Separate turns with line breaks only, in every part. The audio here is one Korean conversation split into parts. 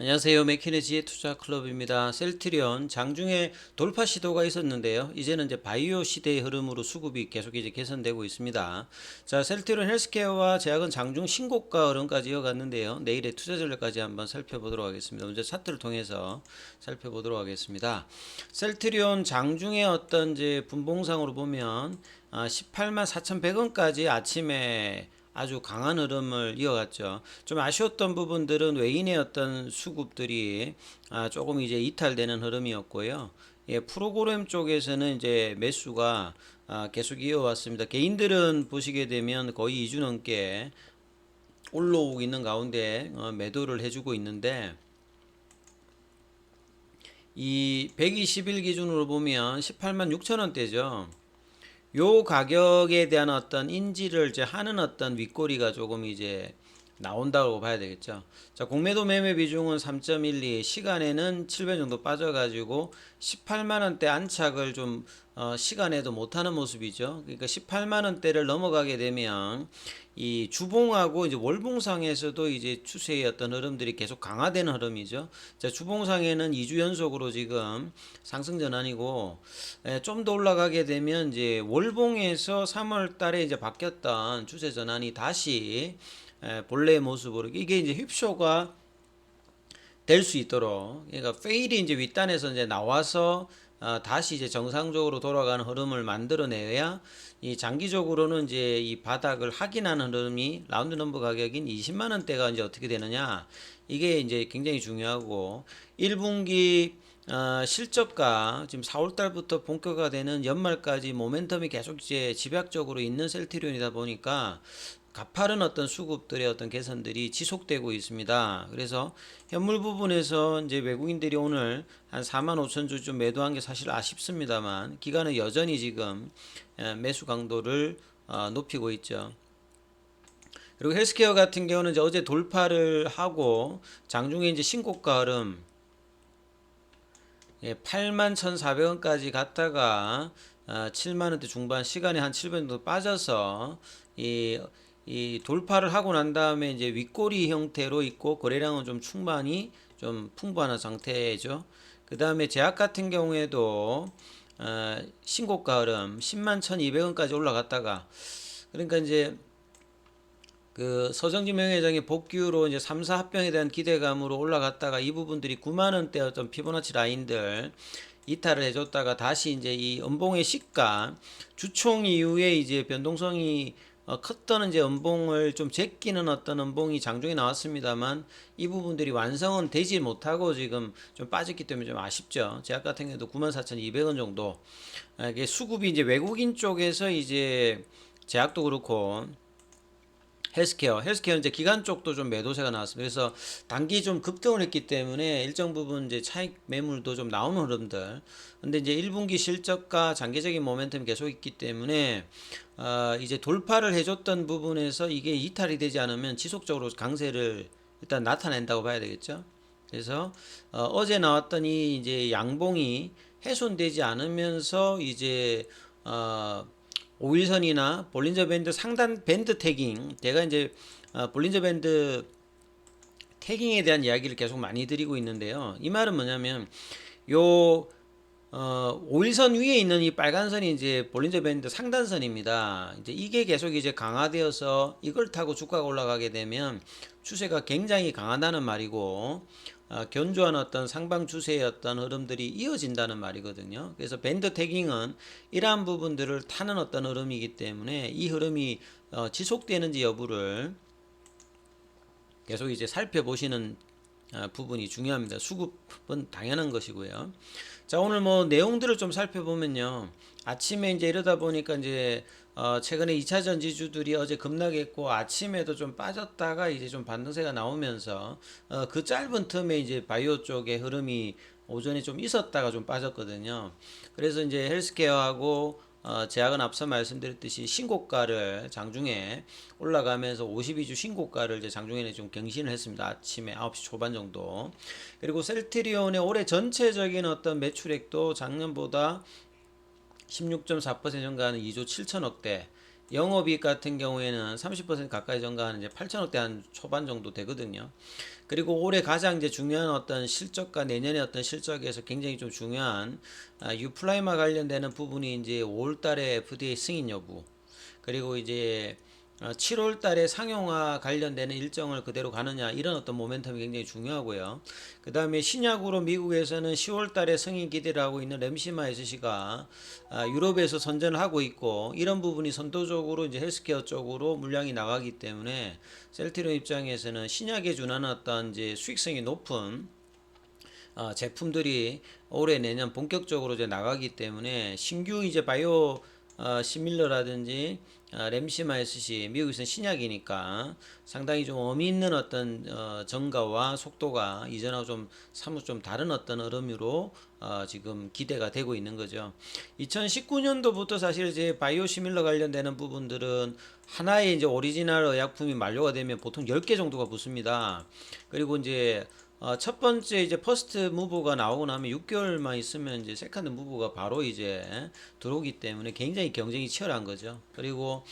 안녕하세요. 맥키네지의 투자 클럽입니다. 셀트리온 장중에 돌파 시도가 있었는데요. 이제는 이제 바이오 시대의 흐름으로 수급이 계속 이제 개선되고 있습니다. 자, 셀트리온 헬스케어와 제약은 장중 신고가 흐름까지 이어갔는데요. 내일의 투자 전략까지 한번 살펴보도록 하겠습니다. 먼저 차트를 통해서 살펴보도록 하겠습니다. 셀트리온 장중에 어떤 이제 분봉상으로 보면 아, 18만 4,100원까지 아침에 아주 강한 흐름을 이어갔죠. 좀 아쉬웠던 부분들은 외인의 어떤 수급들이 아, 조금 이제 이탈되는 흐름이었고요. 예, 프로그램 쪽에서는 이제 매수가 아, 계속 이어왔습니다. 개인들은 보시게 되면 거의 2주 넘게 올라오고 있는 가운데 어, 매도를 해주고 있는데 이 120일 기준으로 보면 18만 6천 원대죠. 요 가격에 대한 어떤 인지를 이제 하는 어떤 윗꼬리가 조금 이제 나온다고 봐야 되겠죠. 자, 공매도 매매 비중은 3.12, 시간에는 7배 정도 빠져가지고 18만 원대 안착을 좀 어, 시간에도 못하는 모습이죠. 그러니까 18만 원대를 넘어가게 되면 이 주봉하고 이제 월봉상에서도 이제 추세의 어떤 흐름들이 계속 강화되는 흐름이죠. 자, 주봉상에는 2주 연속으로 지금 상승 전환이고 좀 더 올라가게 되면 이제 월봉에서 3월 달에 이제 바뀌었던 추세 전환이 다시 에, 본래의 모습으로 이게 이제 휩쇼가 될 수 있도록. 그러니까 페일이 이제 윗단에서 이제 나와서 어, 다시 이제 정상적으로 돌아가는 흐름을 만들어내야 이 장기적으로는 이제 이 바닥을 확인하는 흐름이 라운드 넘버 가격인 20만 원대가 이제 어떻게 되느냐. 이게 이제 굉장히 중요하고. 1분기 어, 실적과 지금 4월 달부터 본격화되는 연말까지 모멘텀이 계속 이제 집약적으로 있는 셀트리온이다 보니까 가파른 어떤 수급들의 어떤 개선들이 지속되고 있습니다. 그래서 현물 부분에서 이제 외국인들이 오늘 한 4만 5천 주 좀 매도한 게 사실 아쉽습니다만 기간은 여전히 지금 에, 매수 강도를 어, 높이고 있죠. 그리고 헬스케어 같은 경우는 이제 어제 돌파를 하고 장중에 이제 신고가 흐름 예, 8만 1,400원까지 갔다가 어, 7만 원대 중반 시간에 한 7분 정도 빠져서 이, 이 돌파를 하고 난 다음에 이제 윗꼬리 형태로 있고 거래량은 좀 충만히 좀 풍부한 상태죠. 그 다음에 제약 같은 경우에도 어, 신고가 흐름 10만 1,200원까지 올라갔다가 그러니까 이제 그 서정진 명예장의 복귀로 이제 3사 합병에 대한 기대감으로 올라갔다가 이 부분들이 9만 원대 어떤 피보나치 라인들 이탈을 해줬다가 다시 이제 이 연봉의 시가 주총 이후에 이제 변동성이 어, 컸던 이제 연봉을 좀 제끼는 어떤 연봉이 장중에 나왔습니다만 이 부분들이 완성은 되지 못하고 지금 좀 빠졌기 때문에 좀 아쉽죠. 제약 같은 경우도 94,200원 정도. 아, 이게 수급이 이제 외국인 쪽에서 이제 제약도 그렇고 헬스케어, 헬스케어 이제 기관 쪽도 좀 매도세가 나왔습니다. 그래서 단기 좀 급등을 했기 때문에 일정 부분 이제 차익 매물도 좀 나오는 흐름들. 근데 이제 1분기 실적과 장기적인 모멘텀이 계속 있기 때문에 어, 이제 돌파를 해줬던 부분에서 이게 이탈이 되지 않으면 지속적으로 강세를 일단 나타낸다고 봐야 되겠죠. 그래서 어, 제 나왔던 이 이제 양봉이 훼손되지 않으면서 이제 어, 오일선이나 볼린저 밴드 상단 밴드 태깅 제가 이제 어, 볼린저 밴드 태깅에 대한 이야기를 계속 많이 드리고 있는데요. 이 말은 뭐냐면 요 어, 오일선 위에 있는 이 빨간 선이 이제 볼린저 밴드 상단선입니다. 이제 이게 계속 이제 강화되어서 이걸 타고 주가가 올라가게 되면 추세가 굉장히 강하다는 말이고 어, 견조한 어떤 상방 추세의 어떤 흐름들이 이어진다는 말이거든요. 그래서 밴드 태깅은 이러한 부분들을 타는 어떤 흐름이기 때문에 이 흐름이 어, 지속되는지 여부를 계속 이제 살펴보시는 아, 부분이 중요합니다. 수급은 당연한 것이고요. 자, 오늘 뭐 내용들을 좀 살펴보면요. 아침에 이제 이러다 보니까 이제 어 최근에 2차 전 지주들이 어제 급락했고 아침에도 좀 빠졌다가 이제 좀 반등세가 나오면서 어 그 짧은 틈에 이제 바이오 쪽의 흐름이 오전에 좀 있었다가 좀 빠졌거든요. 그래서 이제 헬스케어하고 어, 제약은 앞서 말씀드렸듯이 신고가를 장중에 올라가면서 52주 신고가를 이제 장중에는 좀 경신을 했습니다. 아침에 9시 초반 정도. 그리고 셀트리온의 올해 전체적인 어떤 매출액도 작년보다 16.4% 증가하는 2조 7천억 대. 영업이익 같은 경우에는 30% 가까이 증가하는 이제 8천억대 한 초반 정도 되거든요. 그리고 올해 가장 이제 중요한 어떤 실적과 내년의 어떤 실적에서 굉장히 좀 중요한 아, 유플라이마 관련되는 부분이 이제 5월달에 FDA 승인 여부 그리고 이제 7월 달에 상용화 관련되는 일정을 그대로 가느냐 이런 어떤 모멘텀이 굉장히 중요하고요. 그 다음에 신약으로 미국에서는 10월 달에 승인 기대를 하고 있는 렘시마 SC가 아, 유럽에서 선전을 하고 있고 이런 부분이 선도적으로 이제 헬스케어 쪽으로 물량이 나가기 때문에 셀트리온 입장에서는 신약에 준하는 어떤 이제 수익성이 높은 어, 제품들이 올해 내년 본격적으로 이제 나가기 때문에 신규 이제 바이오 어, 시밀러라든지 어, SC 미국에서는 신약이니까 상당히 좀 의미 있는 어떤 어, 정가와 속도가 이전하고 좀 사뭇 좀 다른 어떤 흐름으로 어, 지금 기대가 되고 있는 거죠. 2019년도부터 사실 이제 바이오 시밀러 관련되는 부분들은 하나의 이제 오리지널 의약품이 만료가 되면 보통 10개 정도가 붙습니다. 그리고 이제 어, 첫 번째 이제 퍼스트 무브가 나오고 나면 6개월만 있으면 이제 세컨드 무브가 바로 이제 들어오기 때문에 굉장히 경쟁이 치열한 거죠. 그리고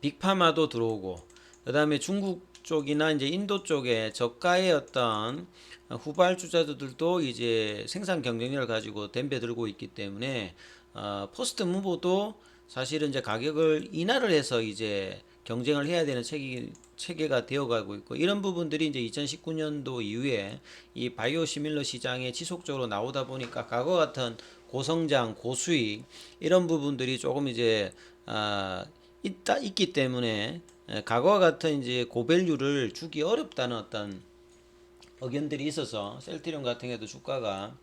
빅파마도 들어오고 그다음에 중국 쪽이나 이제 인도 쪽에 저가의 어떤 후발주자들도 이제 생산 경쟁력을 가지고 덤벼 들고 있기 때문에 어, 포스트 무브도 사실은 이제 가격을 인하를 해서 이제 경쟁을 해야 되는 체계, 체계가 되어가고 있고 이런 부분들이 이제 2019년도 이후에 이 바이오 시밀러 시장에 지속적으로 나오다 보니까 과거 같은 고성장, 고수익 이런 부분들이 조금 이제 아, 있다 있기 때문에 에, 과거와 같은 이제 고밸류를 주기 어렵다는 어떤 의견들이 있어서 셀트리온 같은 경우도 주가가 어,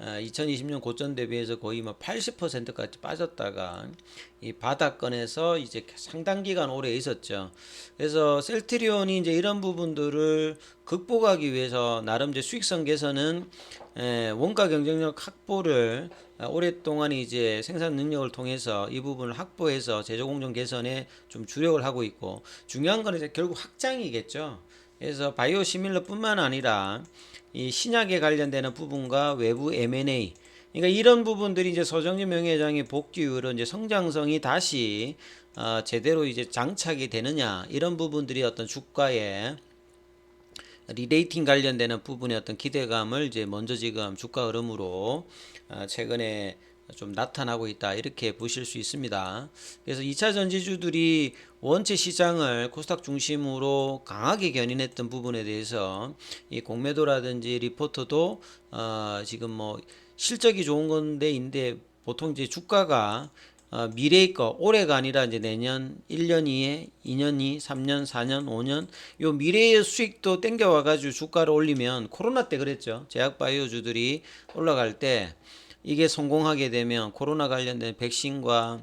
2020년 고점 대비해서 거의 뭐 80%까지 빠졌다가 이 바닥권에서 이제 상당 기간 오래 있었죠. 그래서 셀트리온이 이제 이런 부분들을 극복하기 위해서 나름 이제 수익성 개선은 에, 원가 경쟁력 확보를 아, 오랫동안 이제 생산 능력을 통해서 이 부분을 확보해서 제조 공정 개선에 좀 주력을 하고 있고 중요한 건 이제 결국 확장이겠죠. 그래서 바이오 시밀러뿐만 아니라 이 신약에 관련되는 부분과 외부 M&A 그러니까 이런 부분들이 이제 서정진 명예회장의 복귀 이후로 이제 성장성이 다시 어, 제대로 이제 장착이 되느냐 이런 부분들이 어떤 주가에 리레이팅 관련되는 부분의 어떤 기대감을 이제 먼저 지금 주가 흐름으로 어, 최근에 좀 나타나고 있다 이렇게 보실 수 있습니다. 그래서 2차 전지주들이 원체 시장을 코스닥 중심으로 강하게 견인했던 부분에 대해서 이 공매도라든지 리포터도 어 지금 뭐 실적이 좋은 건데 인데 보통 이제 주가가 어, 미래의 거 올해가 아니라 이제 내년 1년 이에 2년 이 3년 4년 5년 요 미래의 수익도 땡겨와 가지고 주가를 올리면 코로나 때 그랬죠 제약 바이오주들이 올라갈 때 이게 성공하게 되면 코로나 관련된 백신과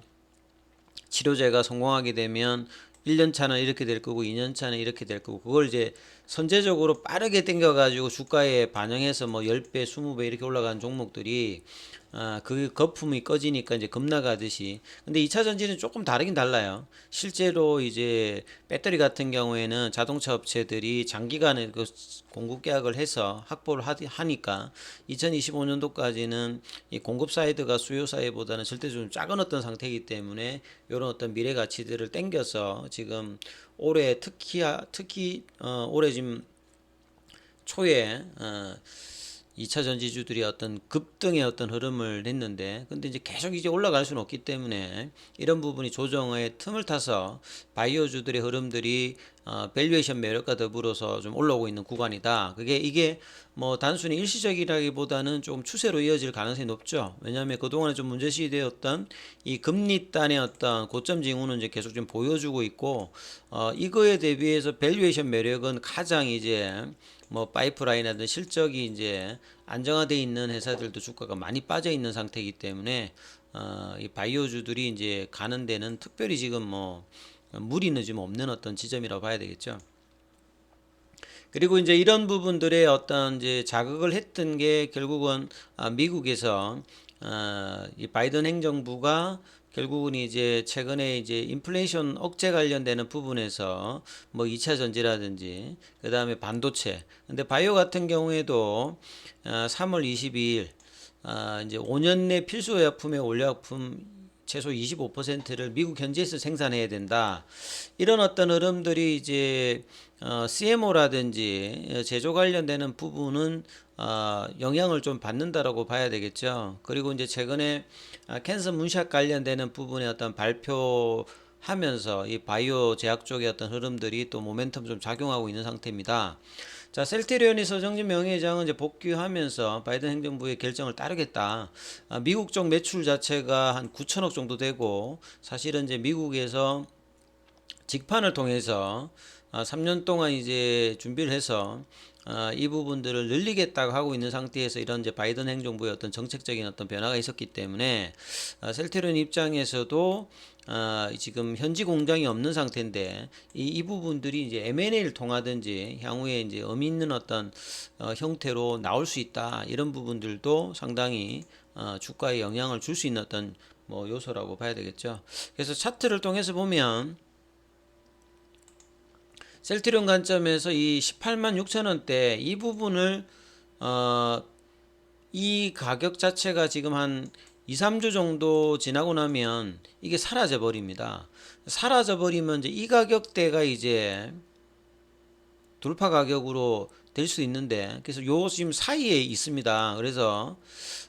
치료제가 성공하게 되면 1년 차는 이렇게 될 거고 2년 차는 이렇게 될 거고 그걸 이제 선제적으로 빠르게 당겨 가지고 주가에 반영해서 뭐 10배, 20배 이렇게 올라가는 종목들이 아, 그 거품이 꺼지니까 이제 급나가듯이. 근데 2차 전지는 조금 다르긴 달라요. 실제로 이제 배터리 같은 경우에는 자동차 업체들이 장기간에 그 공급 계약을 해서 확보를 하, 하니까 2025년도까지는 이 공급 사이드가 수요 사이드보다는 절대적으로 작은 어떤 상태이기 때문에 이런 어떤 미래 가치들을 땡겨서 지금 올해 특히 특히 어, 올해 지금 초에 어, 2차 전지주들이 어떤 급등의 어떤 흐름을 냈는데 근데 이제 계속 이제 올라갈 수는 없기 때문에 이런 부분이 조정의 틈을 타서 바이오주들의 흐름들이 어, 밸류에이션 매력과 더불어서 좀 올라오고 있는 구간이다. 그게 이게 뭐 단순히 일시적이라기보다는 조금 추세로 이어질 가능성이 높죠. 왜냐하면 그동안에 좀 문제시 되었던 이 금리단의 어떤 고점 징후는 이제 계속 좀 보여주고 있고 어, 이거에 대비해서 밸류에이션 매력은 가장 이제 뭐 파이프라인이라든 실적이 이제 안정화돼 있는 회사들도 주가가 많이 빠져 있는 상태이기 때문에 어, 이 바이오주들이 이제 가는 데는 특별히 지금 뭐 무리는 좀 없는 어떤 지점이라고 봐야 되겠죠. 그리고 이제 이런 부분들의 어떤 이제 자극을 했던 게 결국은 아, 미국에서 어, 이 바이든 행정부가 결국은 이제 최근에 이제 인플레이션 억제 관련되는 부분에서 뭐 2차 전지라든지 그 다음에 반도체 근데 바이오 같은 경우에도 어, 3월 22일 어, 이제 5년 내 필수 의약품의 올약품 최소 25%를 미국 현지에서 생산해야 된다. 이런 어떤 흐름들이 이제 어, CMO라든지 제조 관련되는 부분은 어, 영향을 좀 받는다라고 봐야 되겠죠. 그리고 이제 최근에 아, 캔서 문샷 관련되는 부분의 어떤 발표 하면서 이 바이오 제약 쪽의 어떤 흐름들이 또 모멘텀 좀 작용하고 있는 상태입니다. 자, 셀테리온이 서정진 명예회장은 이제 복귀하면서 바이든 행정부의 결정을 따르겠다. 아, 미국 쪽 매출 자체가 한 9천억 정도 되고 사실은 이제 미국에서 직판을 통해서 아, 3년 동안 이제 준비를 해서 아, 이 부분들을 늘리겠다고 하고 있는 상태에서 이런 이제 바이든 행정부의 어떤 정책적인 어떤 변화가 있었기 때문에 아, 셀테리온 입장에서도 아, 지금 현지 공장이 없는 상태인데 이, 이 부분들이 이제 M&A를 통하든지 향후에 이제 의미 있는 어떤 어, 형태로 나올 수 있다 이런 부분들도 상당히 어, 주가에 영향을 줄 수 있는 어떤 뭐 요소라고 봐야 되겠죠. 그래서 차트를 통해서 보면 셀트리온 관점에서 이 18만 6천 원대 이 부분을 어, 이 가격 자체가 지금 한 2, 3주 정도 지나고 나면 이게 사라져 버립니다. 사라져 버리면 이제 이 가격대가 이제 돌파 가격으로 될 수 있는데 그래서 요 지금 사이에 있습니다. 그래서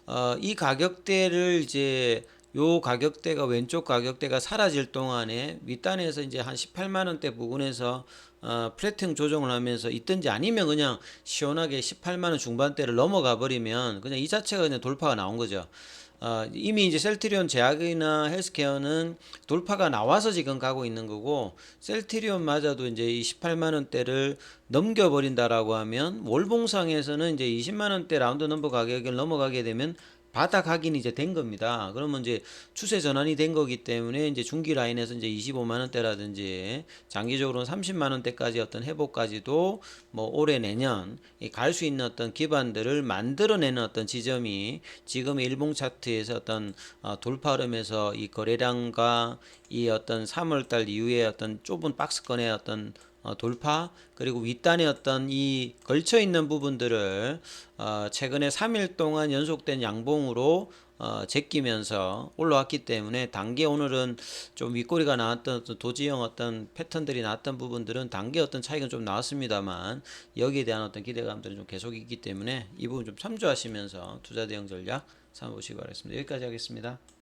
어, 이 가격대를 이제 요 가격대가 왼쪽 가격대가 사라질 동안에 윗단에서 이제 한 18만 원대 부근에서 어, 플래팅 조정을 하면서 있든지 아니면 그냥 시원하게 18만 원 중반대를 넘어가 버리면 그냥 이 자체가 그냥 돌파가 나온 거죠. 어, 이미 이제 셀트리온 제약이나 헬스케어는 돌파가 나와서 지금 가고 있는 거고 셀트리온마저도 이제 이 18만 원대를 넘겨버린다라고 하면 월봉상에서는 이제 20만 원대 라운드 넘버 가격을 넘어가게 되면 바닥 확인이 이제 된 겁니다. 그러면 이제 추세 전환이 된 거기 때문에 이제 중기 라인에서 이제 25만 원대라든지 장기적으로는 30만 원대까지 어떤 회복까지도 뭐 올해 내년 갈 수 있는 어떤 기반들을 만들어내는 어떤 지점이 지금 일봉 차트에서 어떤 어, 돌파 흐름에서 이 거래량과 이 어떤 3월달 이후에 어떤 좁은 박스권의 어떤 어, 돌파 그리고 윗단에 어떤 이 걸쳐 있는 부분들을 어, 최근에 3일 동안 연속된 양봉으로 어, 제끼면서 올라왔기 때문에 단계 오늘은 좀 윗꼬리가 나왔던 도지형 어떤 패턴들이 나왔던 부분들은 단계 어떤 차이가 좀 나왔습니다만 여기에 대한 어떤 기대감들은 좀 계속 있기 때문에 이 부분 좀 참조하시면서 투자 대응 전략 삼아보시기 바라겠습니다. 여기까지 하겠습니다.